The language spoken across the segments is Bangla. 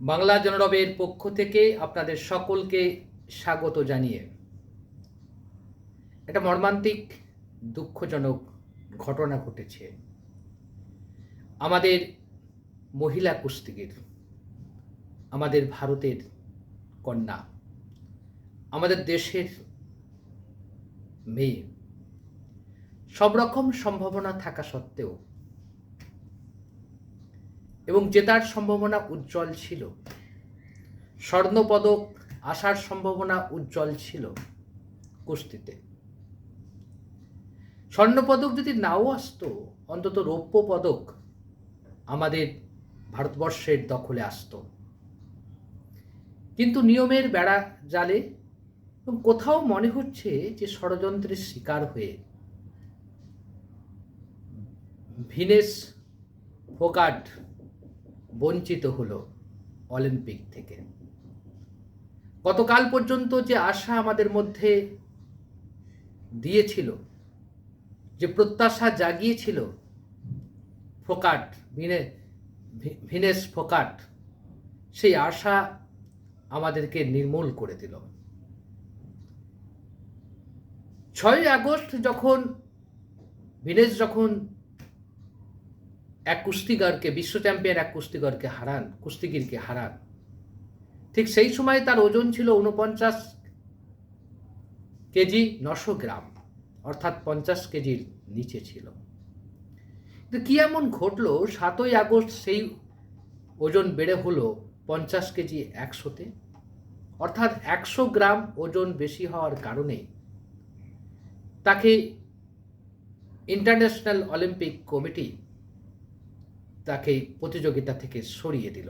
বাংলা জনরবের পক্ষ থেকে আপনাদের সকলকে স্বাগত জানিয়ে একটা মর্মান্তিক, দুঃখজনক ঘটনা ঘটেছে। আমাদের মহিলা কুস্তিগির, আমাদের ভারতের কন্যা, আমাদের দেশের মেয়ে। সব রকম সম্ভাবনা থাকা সত্ত্বেও এবং জেতার সম্ভাবনা উজ্জ্বল ছিল। স্বর্ণপদক আসার সম্ভাবনা উজ্জ্বল ছিল কুস্তিতে। স্বর্ণপদক যদি নাও আসতো, অন্তত রৌপ্য পদক আমাদের ভারতবর্ষের দখলে আসতো। কিন্তু নিয়মের বেড়া জালে এবং কোথাও মনে হচ্ছে যে ষড়যন্ত্রের শিকার হয়ে ভিনেস ফোকাট বঞ্চিত হলো অলিম্পিক থেকে। গতকাল পর্যন্ত যে আশা আমাদের মধ্যে দিয়েছিল, যে প্রত্যাশা জাগিয়েছিল, ফোকাট, ভিনে ভিনেস ফোকাট, সেই আশা আমাদেরকে নির্মূল করে দিল। ছয়ই আগস্ট যখন ভিনেস যখন এক কুস্তিগরকে, বিশ্ব চ্যাম্পিয়ন এক কুস্তিগরকে হারান, কুস্তিগিরকে হারান। ঠিক সেই সময় তার ওজন ছিল উনপঞ্চাশ কেজি নশো গ্রাম, অর্থাৎ পঞ্চাশ কেজির নিচে ছিল। কিন্তু কি এমন ঘটলো? সাতই আগস্ট সেই ওজন বেড়ে হলো পঞ্চাশ কেজি একশোতে। অর্থাৎ একশো গ্রাম ওজন বেশি হওয়ার কারণে তাকে ইন্টারন্যাশনাল অলিম্পিক কমিটি তাকে প্রতিযোগিতা থেকে সরিয়ে দিল।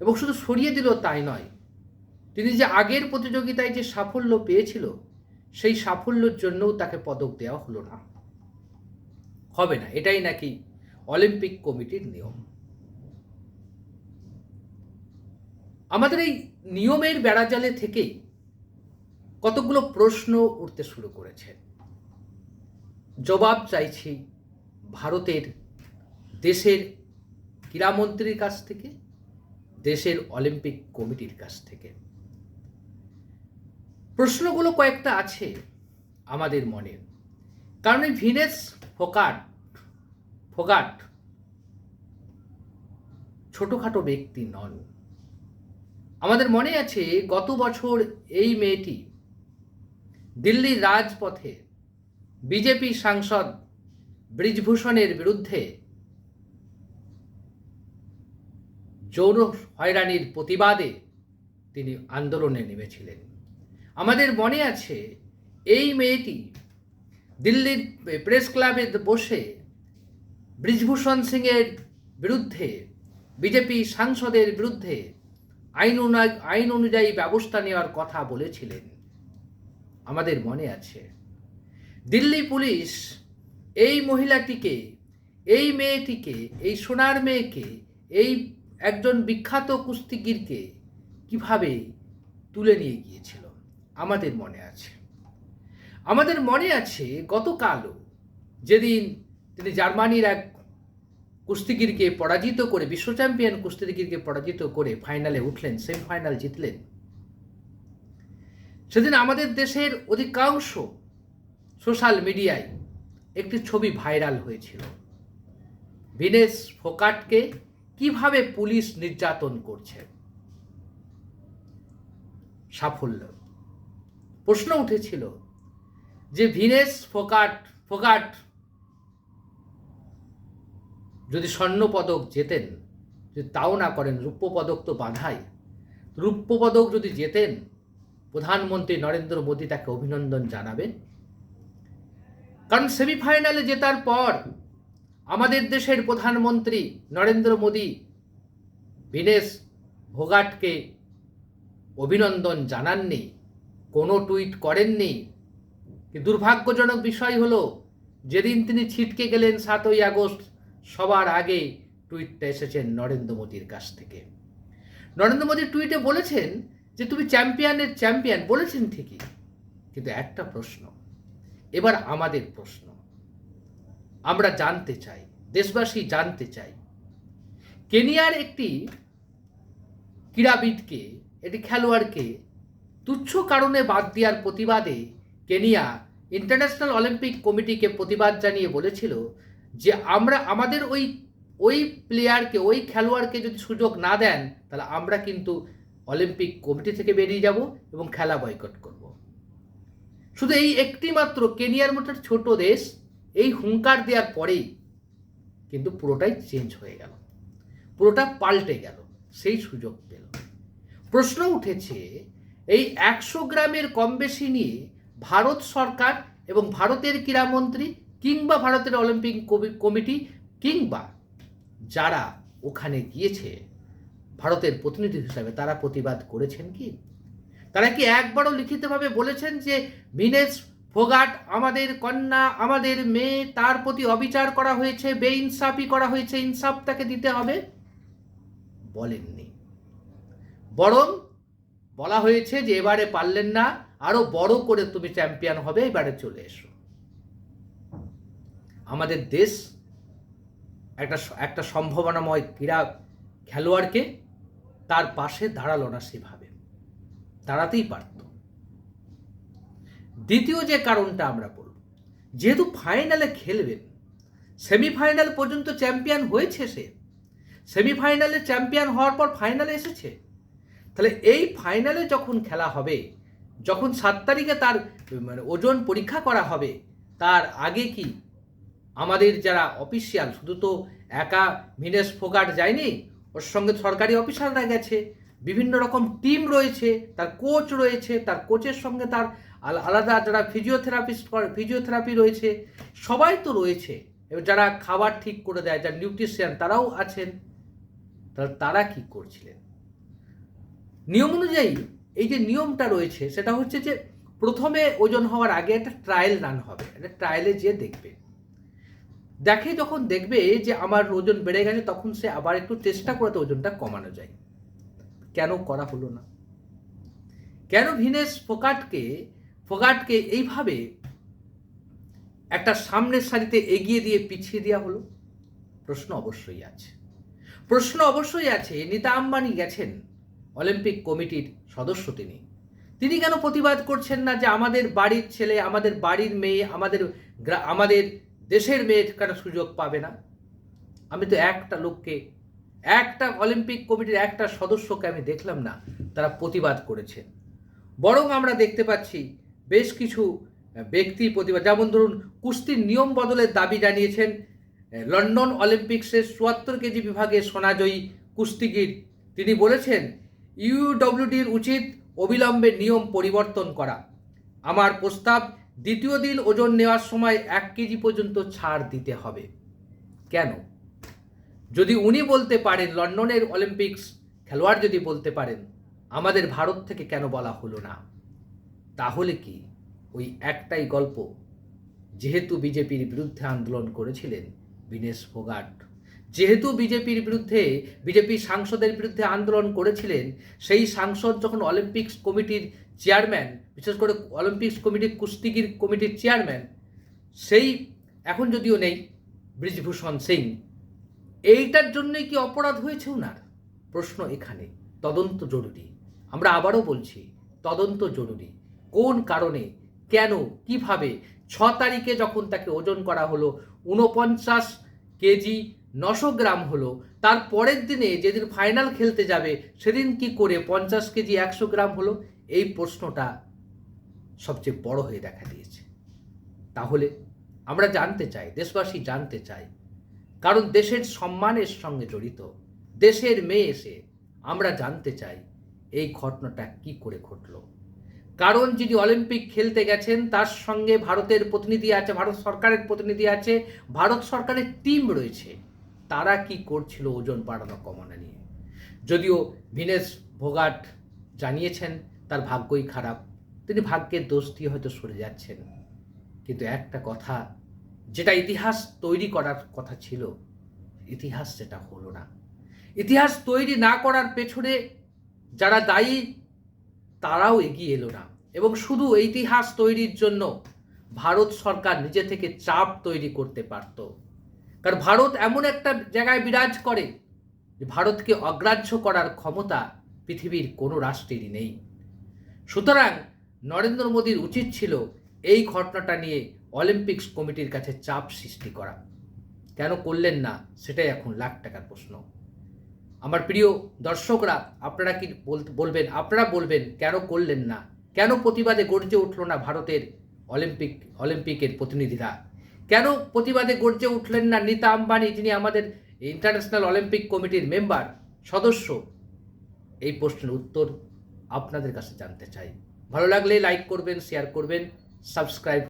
এবং শুধু সরিয়ে দিল তাই নয়, তিনি যে আগের প্রতিযোগিতায় যে সাফল্য পেয়েছিল, সেই সাফল্যের জন্যও তাকে পদক দেওয়া হলো না। হবে না, এটাই নাকি অলিম্পিক কমিটির নিয়ম। আমাদের এই নিয়মের বেড়াজালে থেকেই কতগুলো প্রশ্ন উঠতে শুরু করেছে। জবাব চাইছি ভারতের দেশের ক্রীড়ামন্ত্রীর কাছ থেকে, দেশের অলিম্পিক কমিটির কাছ থেকে। প্রশ্নগুলো কয়েকটা আছে আমাদের মনে। কারণ এই ভিনেস ফোকাট, ফোগাট ছোটোখাটো ব্যক্তি নন। আমাদের মনে আছে গত বছর এই মেয়েটি দিল্লির রাজপথে বিজেপি সাংসদ ব্রিজভূষণের বিরুদ্ধে যৌন হয়রানির প্রতিবাদে তিনি আন্দোলনে নেমেছিলেন। আমাদের মনে আছে, এই মেয়েটি দিল্লির প্রেস ক্লাবে বসে ব্রিজভূষণ সিংয়ের বিরুদ্ধে, বিজেপি সাংসদের বিরুদ্ধে আইন আইন অনুযায়ী ব্যবস্থা নেওয়ার কথা বলেছিলেন। আমাদের মনে আছে, দিল্লি পুলিশ এই মহিলাটিকে, এই মেয়েটিকে, এই সোনার মেয়েকে, এই একজন বিখ্যাত কুস্তিগিরকে কীভাবে তুলে নিয়ে গিয়েছিল? আমাদের মনে আছে। আমাদের মনে আছে গতকালও যেদিন তিনি জার্মানির এক কুস্তিগিরকে পরাজিত করে, বিশ্ব চ্যাম্পিয়ন কুস্তিগিরকে পরাজিত করে ফাইনালে উঠলেন, সেমিফাইনাল জিতলেন। সেদিন আমাদের দেশের অধিকাংশ সোশ্যাল মিডিয়ায় একটি ছবি ভাইরাল হয়েছিল। ভিনেস ফোকাটকে কীভাবে পুলিশ নির্যাতন করছে? সাফল্য। প্রশ্ন উঠেছিল যে ভিনেস ফোকাট ফোকাট যদি স্বর্ণ পদক জেতেন, যদি তাও না করেন রূপ্য পদক তো বাধাই। রূপ্য পদক যদি জেতেন, প্রধানমন্ত্রী নরেন্দ্র মোদী তাকে অভিনন্দন জানাবেন। কারণ সেমিফাইনালে জেতার পর আমাদের দেশের প্রধানমন্ত্রী নরেন্দ্র মোদী ভিনেস ভোগাটকে অভিনন্দন জানাননি, কোনো টুইট করেননি। দুর্ভাগ্যজনক বিষয় হলো, যেদিন তিনি ছিটকে গেলেন সাতই আগস্ট, সবার আগে টুইটটা এসেছেন নরেন্দ্র মোদীর কাছ থেকে। নরেন্দ্র মোদী টুইটে বলেছেন যে, তুমি চ্যাম্পিয়নের চ্যাম্পিয়ন। বলেছেন ঠিকই, কিন্তু একটা প্রশ্ন, এবার আমাদের প্রশ্ন। আমরা জানতে চাই, দেশবাসী জানতে চাই। কেনিয়ার একটি ক্রীড়াবিদকে, একটি খেলোয়াড়কে তুচ্ছ কারণে বাদ দেওয়ার প্রতিবাদে কেনিয়া ইন্টারন্যাশনাল অলিম্পিক কমিটিকে প্রতিবাদ জানিয়ে বলেছিল যে, আমরা আমাদের ওই ওই প্লেয়ারকে, ওই খেলোয়াড়কে যদি সুযোগ না দেন, তাহলে আমরা কিন্তু অলিম্পিক কমিটি থেকে বেরিয়ে যাব এবং খেলা বয়কট করব। শুধু এই একটি মাত্র কেনিয়ার মতো ছোট দেশ এই হুঙ্কার দেওয়ার পরেই কিন্তু পুরোটাই চেঞ্জ হয়ে গেল। পুরোটা পাল্টে গেল। সেই সুযোগ পেল। প্রশ্ন উঠেছে, এই একশো গ্রামের কম বেশি নিয়ে ভারত সরকার এবং ভারতের ক্রীড়ামন্ত্রী কিংবা ভারতের অলিম্পিক কমি- কমিটি কিংবা যারা ওখানে গিয়েছে, ভারতের প্রতিনিধি হিসাবে তারা প্রতিবাদ করেছেন কি? তারা কি একবারও লিখিতভাবে বলেছেন যে ভিনেস ফোগাট, আমাদের কন্যা, আমাদের মেয়ে, তার প্রতি অবিচার করা হয়েছে, বেইনসাফি করা হয়েছে, ইনসাফ তাকে দিতে হবে? বলেননি। বরং বলা হয়েছে যে এবারে পারলেন না, আরও বড় করে তুমি চ্যাম্পিয়ন হবে, এবারে চলে এসো। আমাদের দেশ একটা একটা সম্ভাবনাময় ক্রীড়া খেলোয়াড়কে তার পাশে দাঁড়াল না সেভাবে। দাঁড়াতেই পারত দ্বিতীয় যে কারণটা আমরা বলব, যেহেতু ফাইনালে খেলবেন সেমিফাইনাল পর্যন্ত চ্যাম্পিয়ন হয়েছে সে, সেমিফাইনালে চ্যাম্পিয়ন হওয়ার পর ফাইনালে এসেছে, তাহলে এই ফাইনালে যখন খেলা হবে, যখন সাত তারিখে তার মানে ওজন পরীক্ষা করা হবে, তার আগে কি আমাদের যারা অফিসিয়াল, শুধু তো একা মিনেস ফোগাট যায়নি, ওর সঙ্গে সরকারি অফিসাররা গেছে, বিভিন্ন রকম টিম রয়েছে, তার কোচ রয়েছে, তার কোচের সঙ্গে তার আলাদা যারা ফিজিওথেরাপিস্ট করে ফিজিওথেরাপি রয়েছে, সবাই তো রয়েছে। এবার যারা খাবার ঠিক করে দেয়, যারা নিউট্রিশিয়ান তারাও আছেন। তাহলে তারা কি করছিলেন? নিয়ম অনুযায়ী এই যে নিয়মটা রয়েছে, সেটা হচ্ছে যে প্রথমে ওজন হওয়ার আগে একটা ট্রায়াল রান হবে। একটা ট্রায়ালে যেয়ে দেখবে। দেখে যখন দেখবে যে আমার ওজন বেড়ে গেছে, তখন সে আবার একটু চেষ্টা করে তো ওজনটা কমানো যায়। কেন করা হলো না? কেন ভিনেস ফোকাটকে ফোকাটকে এইভাবে একটা সামনের সারিতে এগিয়ে দিয়ে পিছিয়ে দেওয়া হলো? প্রশ্ন অবশ্যই আছে। প্রশ্ন অবশ্যই আছে, নিতা আম্বানি গেছেন অলিম্পিক কমিটির সদস্য তিনি। তিনি কেন প্রতিবাদ করছেন না যে আমাদের বাড়ির ছেলে, আমাদের বাড়ির মেয়ে, আমাদের আমাদের দেশের মেয়ে কেন সুযোগ পাবে না? আমি তো একটা লোককে, একটা অলিম্পিক কমিটির একটা সদস্যকে আমি দেখলাম না, তারা প্রতিবাদ করেছেন। বরং আমরা দেখতে পাচ্ছি বেশ কিছু ব্যক্তি প্রতিবাদ। যেমন ধরুন, কুস্তির নিয়ম বদলের দাবি জানিয়েছেন লন্ডন অলিম্পিক্সের চুয়াত্তর কেজি বিভাগে সোনাজয়ী কুস্তিগির। তিনি বলেছেন, ইউডব্লিউডির উচিত অবিলম্বে নিয়ম পরিবর্তন করা। আমার প্রস্তাব, দ্বিতীয় দিন ওজন নেওয়ার সময় এক কেজি পর্যন্ত ছাড় দিতে হবে। কেন? যদি উনি বলতে পারেন, লন্ডনের অলিম্পিক্স খেলোয়াড় যদি বলতে পারেন, আমাদের ভারত থেকে কেন বলা হলো না? তাহলে কি ওই একটাই গল্প? যেহেতু বিজেপির বিরুদ্ধে আন্দোলন করেছিলেন বিনেশ ফোগাট, যেহেতু বিজেপির বিরুদ্ধে, বিজেপি সাংসদের বিরুদ্ধে আন্দোলন করেছিলেন, সেই সাংসদ যখন অলিম্পিক্স কমিটির চেয়ারম্যান, বিশেষ করে অলিম্পিক্স কমিটির কুস্তিগির কমিটির চেয়ারম্যান, সেই এখন যদিও নেই ব্রিজভূষণ সিং, এইটার জন্যই কি অপরাধ হয়েছে ওনার প্রশ্ন এখানে। তদন্ত জরুরি। আমরা আবারও বলছি, তদন্ত জরুরি। কোন কারণে, কেন, কীভাবে, ছ তারিখে যখন তাকে ওজন করা হলো উনপঞ্চাশ কেজি নশো গ্রাম হলো, তার পরের দিনে যেদিন ফাইনাল খেলতে যাবে, সেদিন কি করে পঞ্চাশ কেজি একশো গ্রাম হলো? এই প্রশ্নটা সবচেয়ে বড় হয়ে দেখা দিয়েছে। তাহলে আমরা জানতে চাই, দেশবাসী জানতে চাই, কারণ দেশের সম্মানের সঙ্গে জড়িত, দেশের মেয়ে এসে আমরা জানতে চাই এই ঘটনাটা কি করে ঘটলো। কারণ যিনি অলিম্পিক খেলতে গেছেন, তার সঙ্গে ভারতের প্রতিনিধি আছে, ভারত সরকারের প্রতিনিধি আছে, ভারত সরকারের টিম রয়েছে। তারা কি করছিল ওজন বাড়ানো কমানো নিয়ে? যদিও ভিনেস ভোগাট জানিয়েছেন, তার ভাগ্যই খারাপ। তিনি ভাগ্যের দোষ দিয়ে হয়তো সরে যাচ্ছেন। কিন্তু একটা কথা, যেটা ইতিহাস তৈরি করার কথা ছিল, ইতিহাস সেটা হলো না। ইতিহাস তৈরি না করার পেছনে যারা দায়ী, তারাও এগিয়ে এলো না। এবং শুধু ইতিহাস তৈরির জন্য ভারত সরকার নিজে থেকে চাপ তৈরি করতে পারত। কারণ ভারত এমন একটা জায়গায় বিরাজ করে যে ভারতকে অগ্রাহ্য করার ক্ষমতা পৃথিবীর কোনো রাষ্ট্রেরই নেই। সুতরাং নরেন্দ্র মোদীর উচিত ছিল এই ঘটনাটা নিয়ে অলিম্পিক্স কমিটির কাছে চাপ সৃষ্টি করা। কেন করলেন না, সেটাই এখন লাখ টাকার প্রশ্ন। আমার প্রিয় দর্শকরা, আপনারা কি বলবেন, আপনারা বলবেন কেন করলেন না? কেন প্রতিবাদে গর্জে উঠল না ভারতের অলিম্পিক, অলিম্পিকের প্রতিনিধিরা? কেন প্রতিবাদে গর্জে উঠলেন না নীতা আম্বানি, যিনি আমাদের ইন্টারন্যাশনাল অলিম্পিক কমিটির মেম্বার, সদস্য? এই প্রশ্নের উত্তর আপনাদের কাছে জানতে চাই। ভালো লাগলে লাইক করবেন, শেয়ার করবেন, সাবস্ক্রাইব